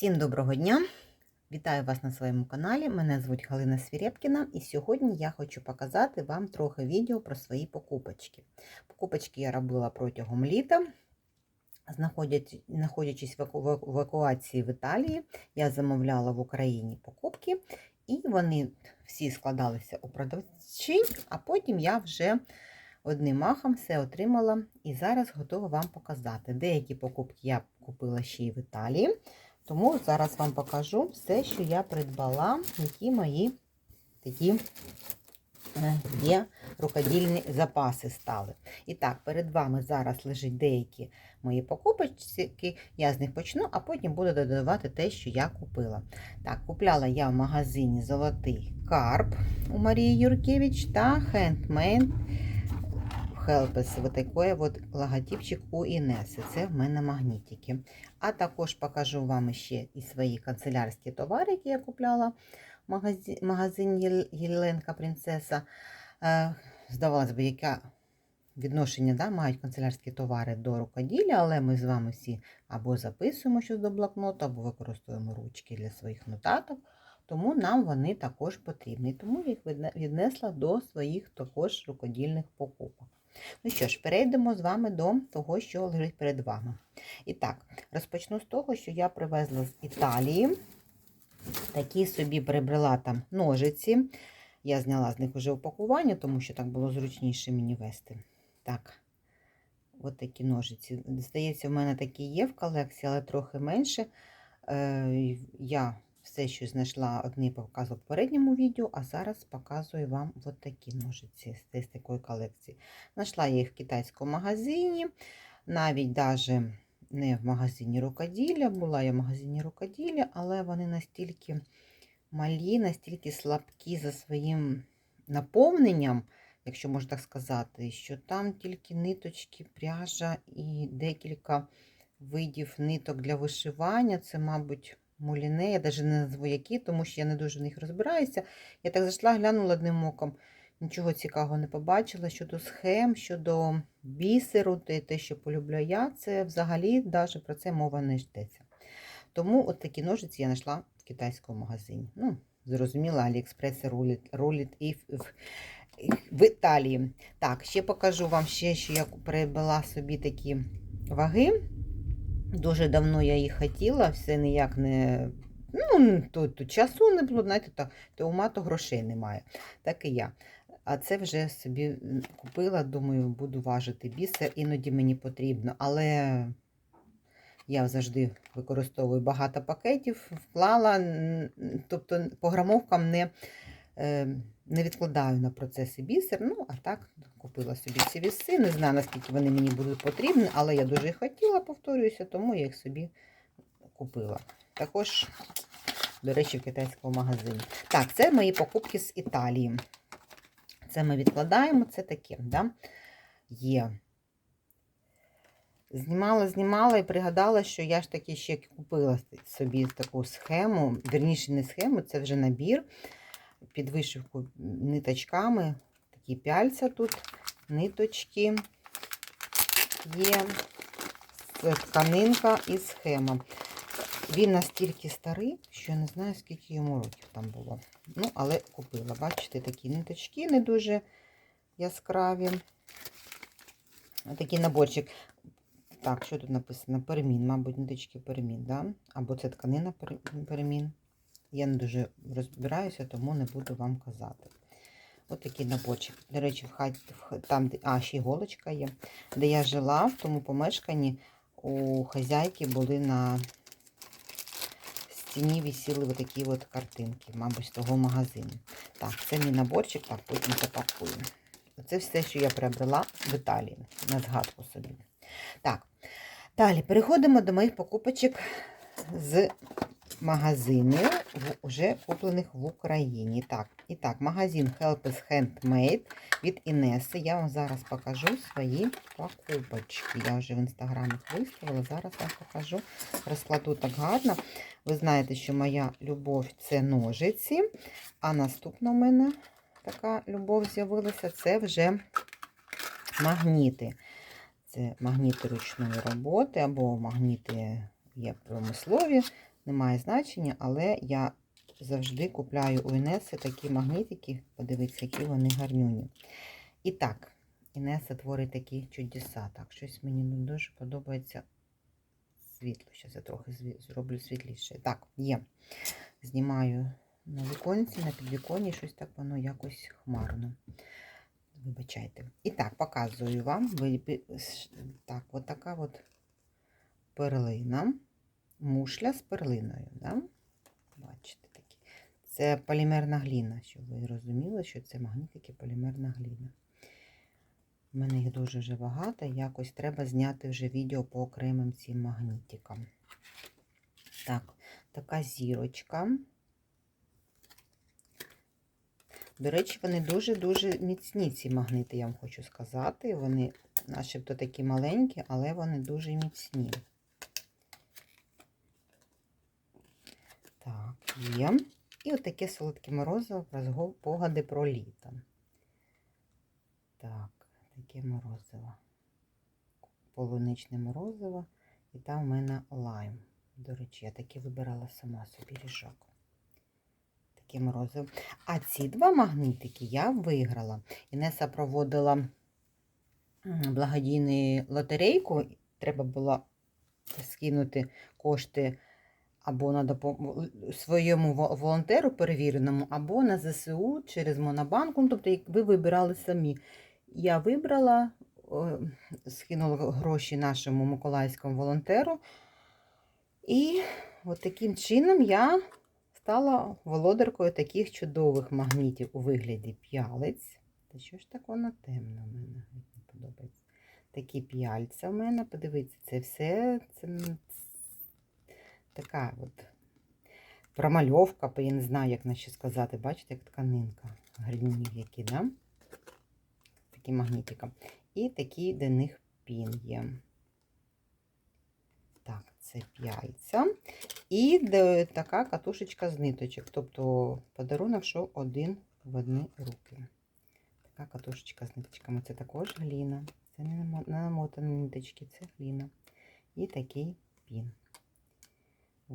Всім доброго дня! Вітаю вас на своєму каналі. Мене звуть Галина Свірєпкіна, і сьогодні я хочу показати вам трохи відео про свої покупочки. Покупочки я робила протягом літа. Знаходячись в евакуації в Італії, я замовляла в Україні покупки, і вони всі складалися у продавчі, а потім я вже одним махом все отримала і зараз готова вам показати. Деякі покупки я купила ще й в Італії. Тому зараз вам покажу все, що я придбала, які мої такі е, є рукодільні запаси стали. І так, перед вами зараз лежать деякі мої покупочки, я з них почну, а потім буду додавати те, що я купила. Так, купляла я в магазині Золотий Карп у Марії Юркевич та Handmade Helpes. Вот такой вот логотипчик у Інеси. Це в мене магнітики. А також покажу вам ще і свої канцелярські товари, які я купляла в магазин Єл- Єленка Принцеса. Е, здавалось би, яке відношення да, мають канцелярські товари до рукоділля, але ми з вами всі або записуємо щось до блокноту, або використовуємо ручки для своїх нотаток. Тому нам вони також потрібні. Тому я їх віднесла до своїх також рукодільних покупок. Ну що ж, перейдемо з вами до того, що лежить перед вами. І так, розпочну з того, що я привезла з Італії. Такі собі прибрала там ножиці. Я зняла з них вже упакування, тому що так було зручніше мені вести. Так, от такі ножиці. Здається, в мене такі є в колекції, але трохи менше. Е, Я все, що знайшла, одні показувала в попередньому відео, а зараз показую вам от такі ножиці з такої колекції. Знайшла я їх в китайському магазині, навіть даже не в магазині рукоділля, була я в магазині рукоділля, але вони настільки малі, настільки слабкі за своїм наповненням, якщо можна так сказати, що там тільки ниточки, пряжа і декілька видів ниток для вишивання. Це, мабуть, муліне, я навіть не назву які, тому що я не дуже в них розбираюся. Я так зайшла, глянула одним оком. Нічого цікавого не побачила щодо схем, щодо бісеру, те, що полюбляю я, це взагалі навіть про це мова не йдеться. Тому от такі ножиці я знайшла в китайському магазині. Ну, зрозуміло, Аліекспрес рулить, рулить і в, в, Італії. Так, ще покажу вам ще, що я придбала собі такі ваги. Дуже давно я їх хотіла, все ніяк не. Ну, то, то часу не було, знаєте, то, то ума, то грошей немає. Так і я. А це вже собі купила, думаю, буду важити бісер, іноді мені потрібно. Але я завжди використовую багато пакетів, вклала, тобто по грамовкам не, е, не відкладаю на процеси бісер. Ну, а так купила собі ці віси. Не знаю, наскільки вони мені будуть потрібні, але я дуже хотіла, повторююся, тому я їх собі купила. Також, до речі, в китайському магазині. Так, це мої покупки з Італії. Це ми відкладаємо, це таке, да? є. Знімала, знімала і пригадала, що я ж таки ще купила собі таку схему, вірніше не схему, це вже набір під вишивку ниточками. Такі пяльця тут, ниточки є, тканинка і схема. Він настільки старий, що я не знаю, скільки йому років там було. Ну, але купила. Бачите, такі ниточки не дуже яскраві. Такий наборчик. Так, що тут написано? Пермін, мабуть, ниточки пермін, да? або це тканина пер- пермін. Я не дуже розбираюся, тому не буду вам казати. Ось такий наборчик. До речі, в хаті, там, а, ще голочка є. Де я жила, в тому помешканні у хазяйки були на стіні висіли такі от картинки, мабуть, з того магазину. Так, це мій наборчик, так, потім запакую. Це все, що я приобрела в Італії, на згадку собі. Так, далі переходимо до моїх покупочок з магазинів, в- вже куплених в Україні. Так, і так, магазин Helpers Handmade від Інеси. Я вам зараз покажу свої покупочки. Я вже в інстаграмі виставила, зараз вам покажу. Розкладу так гарно. Ви знаєте, що моя любов це ножиці, а наступна у мене така любов з'явилася це вже магніти. Це магніти ручної роботи або магніти є промислові. Немає значення, але я завжди купляю у Інеси такі магнітики. Подивіться, які вони гарнюні. І так, Інеса творить такі чудеса. Так, щось мені не дуже подобається світло. Зараз я трохи зроблю світліше. Так, є. Знімаю на віконці, на підвіконні, щось так воно якось хмарно. Вибачайте. І так, показую вам. Так, от така от перлина. Мушля з перлиною. Да? Бачите такі. Це полімерна гліна, щоб ви розуміли, що це магнітики полімерна гліна. У мене їх дуже вже багато. Якось треба зняти вже відео по окремим цим магнітикам. Так, така зірочка. До речі, вони дуже-дуже міцні, ці магнити, я вам хочу сказати. Вони начебто такі маленькі, але вони дуже міцні. Так, є. І отаке солодке морозиво про погади про літо. Так, таке морозиво. Полуничне морозиво. І там в мене лайм. До речі, я таке вибирала сама собі ріжок. Таке морозиво. А ці два магнитики я виграла. Інеса проводила благодійну лотерейку. Треба було скинути кошти або на допомогу своєму волонтеру перевіреному, або на ЗСУ через Монобанк. Ну, тобто, як ви вибирали самі. Я вибрала, о, скинула гроші нашому миколаївському волонтеру. І от таким чином я стала володаркою таких чудових магнітів у вигляді п'ялиць. Та що ж так воно темно в мене? Не подобається. Такі п'яльця в мене, подивіться, це все це така от промальовка, я не знаю, як наче сказати. Бачите, як тканинка. Гарні які, да? Такі магнітика. І такий до них пін є. Так, це п'яльця. І така катушечка з ниточок. Тобто подарунок, що один в одні руки. Така катушечка з ниточками. Це також гліна. Це не намотані ниточки, це гліна. І такий пін.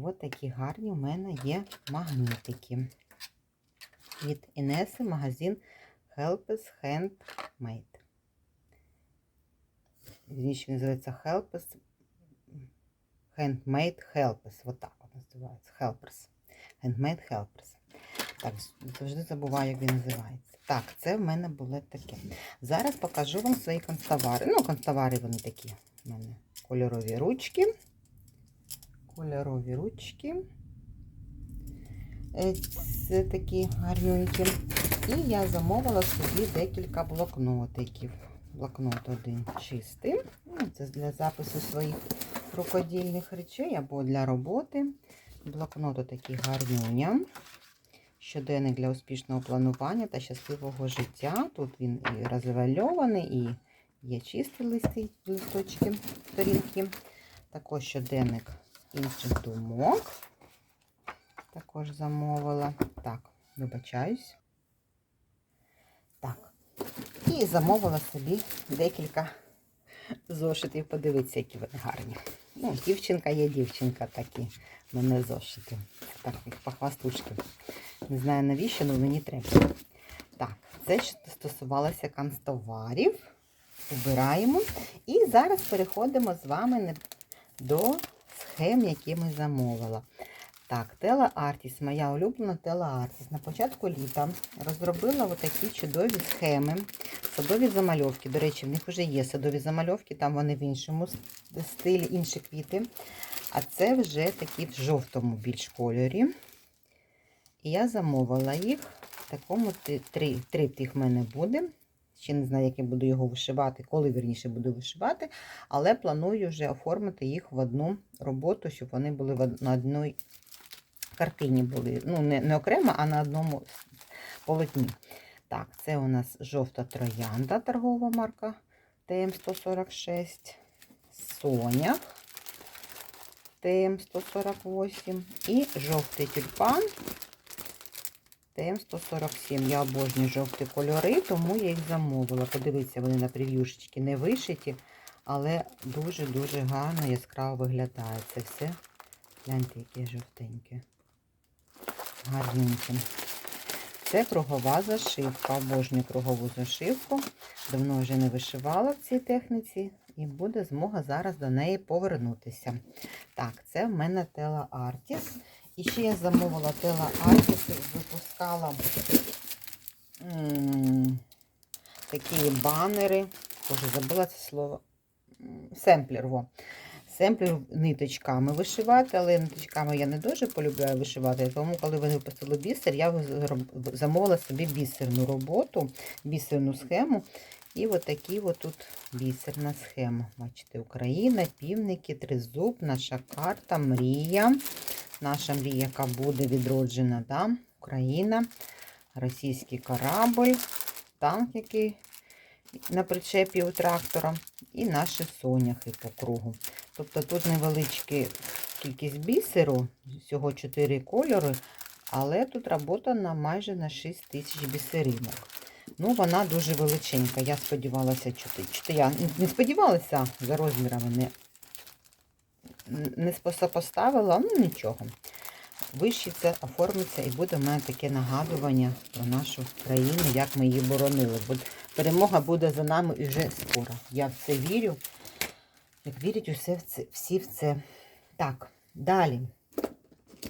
Ось такі гарні в мене є магнітики. Від Інеси магазин Helpes Handmade. Вірніше, він називається Helpes Handmade Helpers. Вот так називається. Helpers. Handmade Helpers. Так, завжди забуваю, як він називається. Так, це в мене було таке. Зараз покажу вам свої констовари. Ну, констовари вони такі. У мене кольорові ручки. Кольорові ручки. Е, Це такі гарненькі. І я замовила собі декілька блокнотиків. Блокнот один чистий. Ну, Це для запису своїх рукодільних речей або для роботи. Блокнот такий гарнюня. Щоденник для успішного планування та щасливого життя. Тут він і розвальований, і є чисті листи, листочки, сторінки. Також щоденник інших думок. Також замовила. Так, вибачаюсь. Так. І замовила собі декілька зошитів. Подивіться, які вони гарні. Ну, дівчинка є дівчинка такі. мене зошити. Так, їх похвастушки. Не знаю навіщо, але мені треба. Так, це що стосувалося канцтоварів. Убираємо. І зараз переходимо з вами до схем, які ми замовила. Так, Тела Артіс, моя улюблена Тела Артіс. На початку літа розробила отакі чудові схеми, садові замальовки. До речі, в них вже є садові замальовки, там вони в іншому стилі, інші квіти. А це вже такі в жовтому більш кольорі. І я замовила їх в такому ти- три, триптих в мене буде. Ще не знаю, як я буду його вишивати, коли вірніше буду вишивати, але планую вже оформити їх в одну роботу, щоб вони були на одній картині були. Ну, не, не окремо, а на одному полотні. Так, це у нас жовта троянда, торгова марка ТМ-146, Соня ТМ-148 і жовтий тюльпан ТМ-147. Я обожнюю жовті кольори, тому я їх замовила. Подивіться, вони на прев'юшечки не вишиті, але дуже-дуже гарно яскраво виглядає. Це все Гляньте, які жовтенькі. Гарненькі. Це кругова зашивка. Обожнюю кругову зашивку. Давно вже не вишивала в цій техніці, і буде змога зараз до неї повернутися. Так, це в мене Тела Artis. І ще я замовила Тела Artis, випускала м, такі банери. Боже, забула це слово. Семплер, во. Семплер ниточками вишивати, але ниточками я не дуже полюбляю вишивати, тому коли вони випустили бісер, я замовила собі бісерну роботу, бісерну схему. І от такі от тут бісерна схема. Бачите, Україна, півники, тризуб, наша карта, мрія. Наша мрія, яка буде відроджена, да? Україна, російський корабль, танк, який на причепі у трактора, і наші соняхи по кругу. Тобто тут невеличка кількість бісеру, всього 4 кольори, але тут робота на майже на 6 тисяч бісеринок. Ну, вона дуже величенька. Я сподівалася. Чути я не сподівалася за розмірами, не, не сопоставила, ну нічого. Вишиться, оформиться і буде в мене таке нагадування про нашу країну, як ми її боронили. Бо перемога буде за нами і вже скоро. Я в це вірю. Як вірять усе в це, всі в це. Так, далі.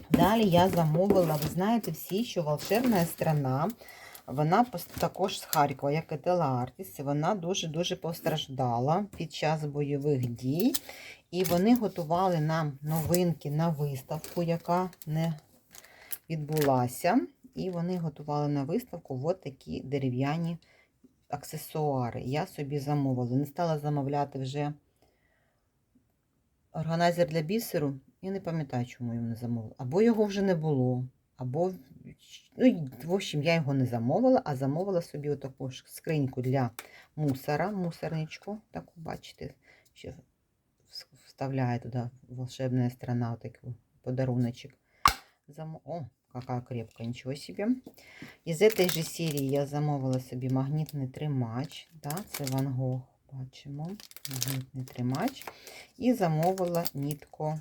Далі я замовила, ви знаєте всі, що волшебна страна, вона також з Харкова, як і Тела Артіс, вона дуже-дуже постраждала під час бойових дій. І вони готували нам новинки на виставку, яка не відбулася. І вони готували на виставку от такі дерев'яні аксесуари. Я собі замовила. Не стала замовляти вже органайзер для бісеру. Я не пам'ятаю, чому його не замовила. Або його вже не було, або, ну, в общем, я його не замовила, а замовила собі отаку скриньку для мусора, мусорничку, таку, бачите, що вс- вставляє туди волшебная страна, отакий подаруночек. Замо... О, какая крепкая, ничего себе. Із этой же серії я замовила собі магнітний тримач. Да, це Ван Гог, бачимо. Магнітний тримач. І замовила нітко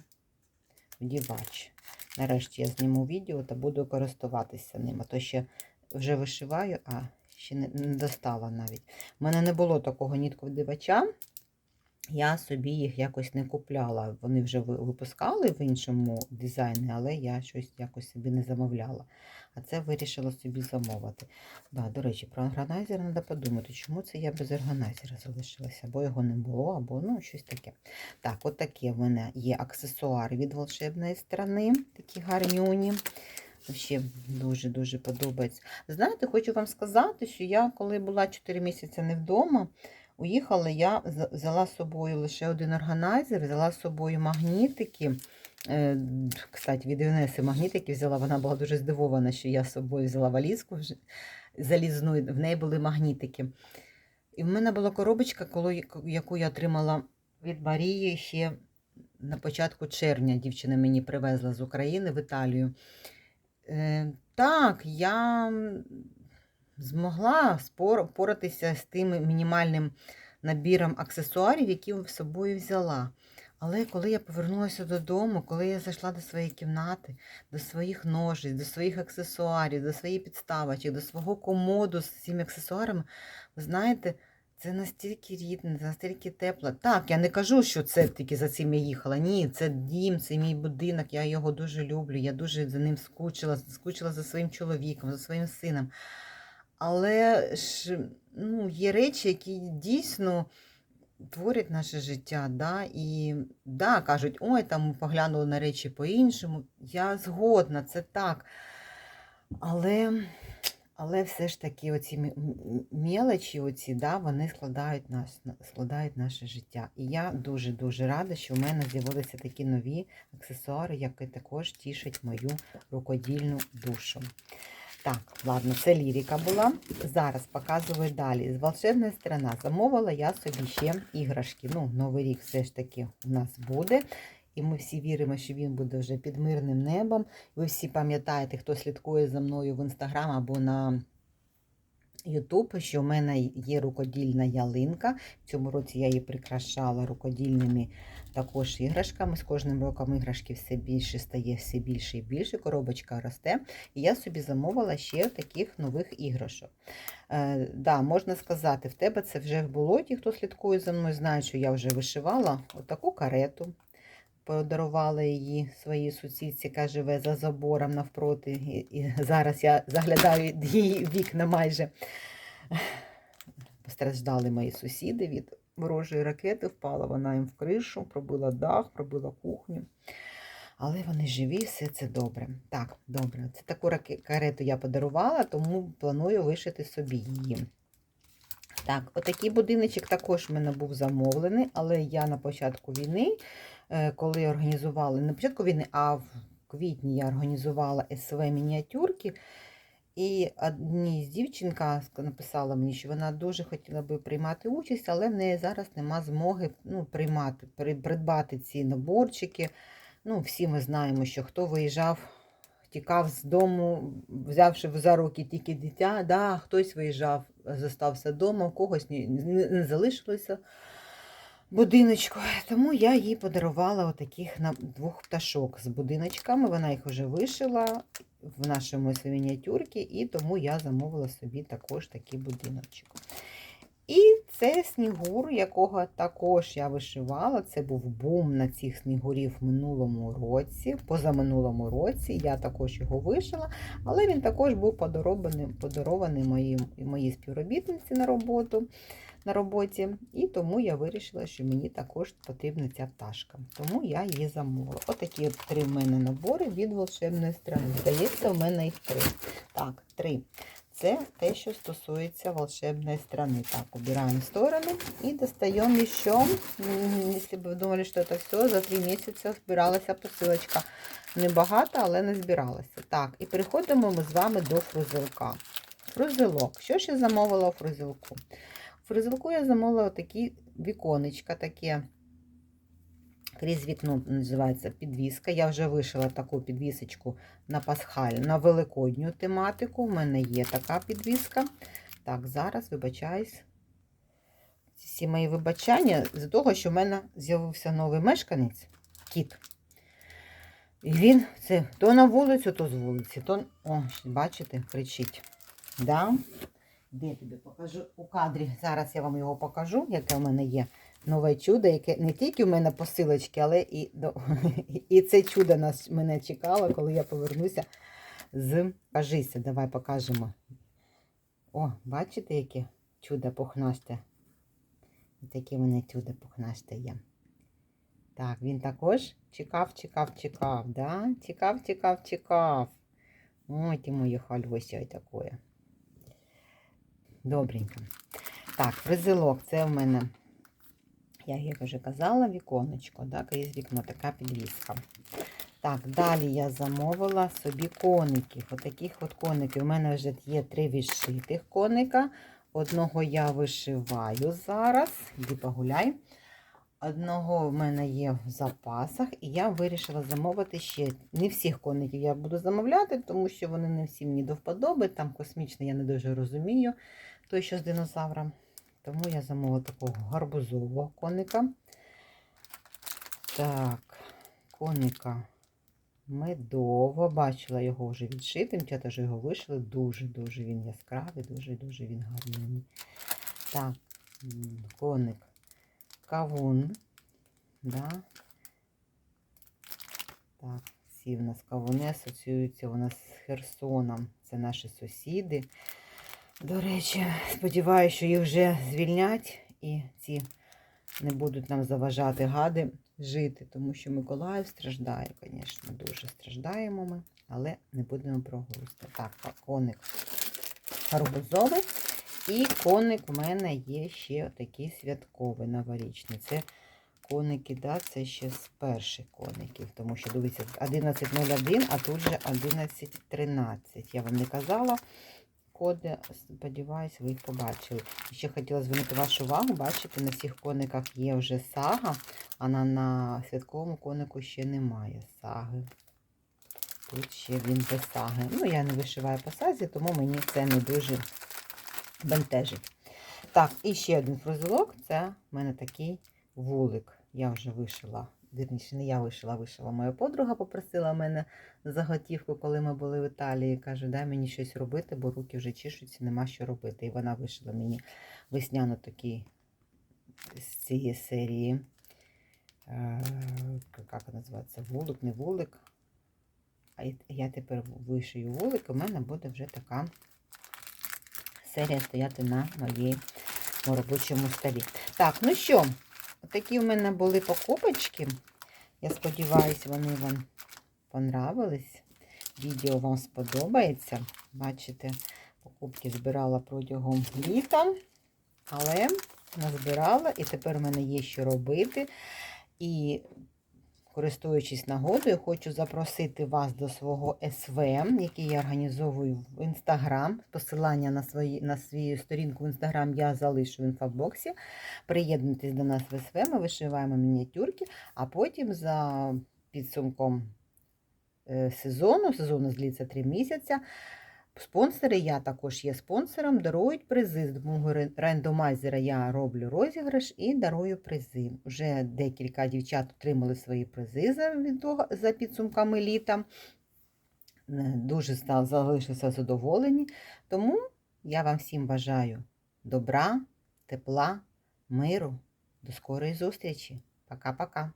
вдівач. Нарешті я зніму відео та буду користуватися ним. А то ще вже вишиваю, а ще не, достала навіть. У мене не було такого нітковдівача. Я собі їх якось не купляла. Вони вже випускали в іншому дизайні, але я щось якось собі не замовляла. А це вирішила собі замовити. Да, до речі, про органайзер треба подумати, чому це я без органайзера залишилася, або його не було, або ну, щось таке. Так, от такі в мене є аксесуари від волшебної сторони, такі гарнюні. Ще дуже-дуже подобається. Знаєте, хочу вам сказати, що я, коли була 4 місяці не вдома, уїхала, я взяла з собою лише один органайзер, взяла з собою магнітики. Е, Кстати, від Інеси магнітики взяла, вона була дуже здивована, що я з собою взяла валізку залізну, в неї були магнітики. І в мене була коробочка, яку я отримала від Марії ще на початку червня. Дівчина мені привезла з України в Італію. Е, так, я змогла впоратися з тим мінімальним набіром аксесуарів, які з собою взяла. Але коли я повернулася додому, коли я зайшла до своєї кімнати, до своїх ножиць, до своїх аксесуарів, до своїх підставочок, до свого комоду з цими аксесуарами, ви знаєте, це настільки рідне, це настільки тепло. Так, я не кажу, що це тільки за цим я їхала. Ні, це дім, це мій будинок, я його дуже люблю, я дуже за ним скучила, скучила за своїм чоловіком, за своїм сином. Але ж ну, є речі, які дійсно творять наше життя. Да? І да, кажуть, ой, там поглянули на речі по-іншому. Я згодна, це так. Але, але все ж таки оці мелочі, оці, да, вони складають, нас, складають наше життя. І я дуже-дуже рада, що в мене з'явилися такі нові аксесуари, які також тішать мою рукодільну душу. Так, ладно, це лірика була. Зараз показую далі. З волшебної сторони замовила я собі ще іграшки. Ну, Новий рік все ж таки у нас буде. І ми всі віримо, що він буде вже під мирним небом. Ви всі пам'ятаєте, хто слідкує за мною в інстаграм або на Ютуб, що в мене є рукодільна ялинка. В цьому році я її прикрашала рукодільними також іграшками. З кожним роком іграшки все більше стає, все більше і більше, коробочка росте. І я собі замовила ще таких нових іграшок. Е, да, Можна сказати, в тебе це вже було. Ті, хто слідкує за мною, знають, що я вже вишивала отаку карету. Подарувала її своїй сусідці, яка живе за забором навпроти. І, і зараз я заглядаю її вікна майже. Постраждали мої сусіди від ворожої ракети, впала вона їм в кришу, пробила дах, пробила кухню. Але вони живі, все це добре. Так, добре. Це таку карету я подарувала, тому планую вишити собі її. Так, отакий будиночок також в мене був замовлений, але я на початку війни, коли організували, на початку війни, а в квітні я організувала СВ мініатюрки. І одній з дівчинка написала мені, що вона дуже хотіла би приймати участь, але в неї зараз нема змоги ну, приймати, придбати ці наборчики. Ну, всі ми знаємо, що хто виїжджав, тікав з дому, взявши за руки тільки дитя, да, хтось виїжджав, зостався вдома, когось не, не залишилося будиночку. Тому я їй подарувала отаких двох пташок з будиночками. Вона їх вже вишила в нашому мініатюрці, і тому я замовила собі також такий будиночок. І це снігур, якого також я вишивала. Це був бум на цих снігурів в минулому році, позаминулому році. Я також його вишила, але він також був подарований, подарований моїм, моїй співробітниці на роботу На роботі, і тому я вирішила, що мені також потрібна ця пташка. Тому я її замовила. Отакі от три в мене набори від волшебної страни. Здається, у мене їх три. Так, три. Це те, що стосується волшебної страны. Так, убираем в сторону и достаем еще, м, если бы вы думали, что это все, за три місяці збиралася посилочка. Небагато, але не збиралася. Так, і переходимо ми з вами до фрузелка. Фрузелок. Що ж я замовила у фрузелку? У я замовила такі віконечка, таке крізь вікно називається підвіска. Я вже вишила таку підвісочку на пасхаль, на великодню тематику. У мене є така підвіска. Так, зараз вибачаюсь. Всі мої вибачання з того, що в мене з'явився новий мешканець, кіт. І він це то на вулицю, то з вулиці, то, о, бачите, кричить. Да? Де тобі покажу у кадрі. Зараз я вам його покажу, яке в мене є нове чудо, яке не тільки в мене посилочки, але і до... і це чудо нас мене чекало, коли я повернуся з Кажися, давай покажемо. О, бачите, яке чудо пухнасте? Таке мене чудо пухнасте є. Так, він також чекав, чекав, чекав, да? Чекав, чекав, чекав. Ой, ти моє хальося таке. Добренько. Так, призилок, це в мене, я як вже казала, віконечко, так, є вікно, така підвіска. Так, далі я замовила собі коників. Отаких от коників. У мене вже є три відшитих коника. Одного я вишиваю зараз. Іди погуляй. Одного в мене є в запасах, і я вирішила замовити ще. Не всіх коників я буду замовляти, тому що вони не всі мені до вподоби. Там космічний я не дуже розумію, той, що з динозавром. Тому я замовила такого гарбузового коника. Так, коника медово. Бачила його вже відшитим. Дівчата вже його вишили. Дуже-дуже він яскравий, дуже-дуже він гарний. Так, коник кавун. Да. Так, всі в нас кавуни асоціюються у нас з Херсоном. Це наші сусіди. До речі, сподіваюся, що їх вже звільнять і ці не будуть нам заважати гади жити, тому що Миколаїв страждає, звісно, дуже страждаємо ми, але не будемо прогрузити. Так, коник гарбузовий. І коник у мене є ще такий святковий новорічний. Це коники, да, це ще з перших коників, тому що дивіться, 11.01, а тут же 11.13. Я вам не казала коди, сподіваюся, ви їх побачили. Ще хотіла звернути вашу увагу, бачите, на всіх кониках є вже сага, а на, на святковому конику ще немає саги. Тут ще він без саги. Ну, я не вишиваю по сазі, тому мені це не дуже бентежить. Так, і ще один фрузелок це в мене такий вулик. Я вже вишила. Вірніше, не я вишила, вишила. Моя подруга попросила мене заготівку, коли ми були в Італії. Каже, дай мені щось робити, бо руки вже чешуться, нема що робити. І вона вишила мені весняно такий з цієї серії. Е, Як називається? Вулик, не вулик. А я тепер вишию вулик, і в мене буде вже така серія стояти на на робочому столі. Так, ну що, такі в мене були покупочки. Я сподіваюся, вони вам понравились. Відео вам сподобається. Бачите, покупки збирала протягом літа, але назбирала, і тепер в мене є що робити. І користуючись нагодою, хочу запросити вас до свого СВ, який я організовую в Інстаграм. Посилання на, свої, на свою сторінку в Інстаграм я залишу в інфобоксі. Приєднуйтесь до нас в СВ, ми вишиваємо мініатюрки, а потім за підсумком е, сезону, сезону зліться 3 місяця. Спонсори, я також є спонсором, дарують призи. З допомогою рен- рендомайзера я роблю розіграш і дарую призи. Вже декілька дівчат отримали свої призи за, за підсумками літа. Е, Дуже залишилися задоволені. Тому я вам всім бажаю добра, тепла, миру. До скорої зустрічі. Пока-пока.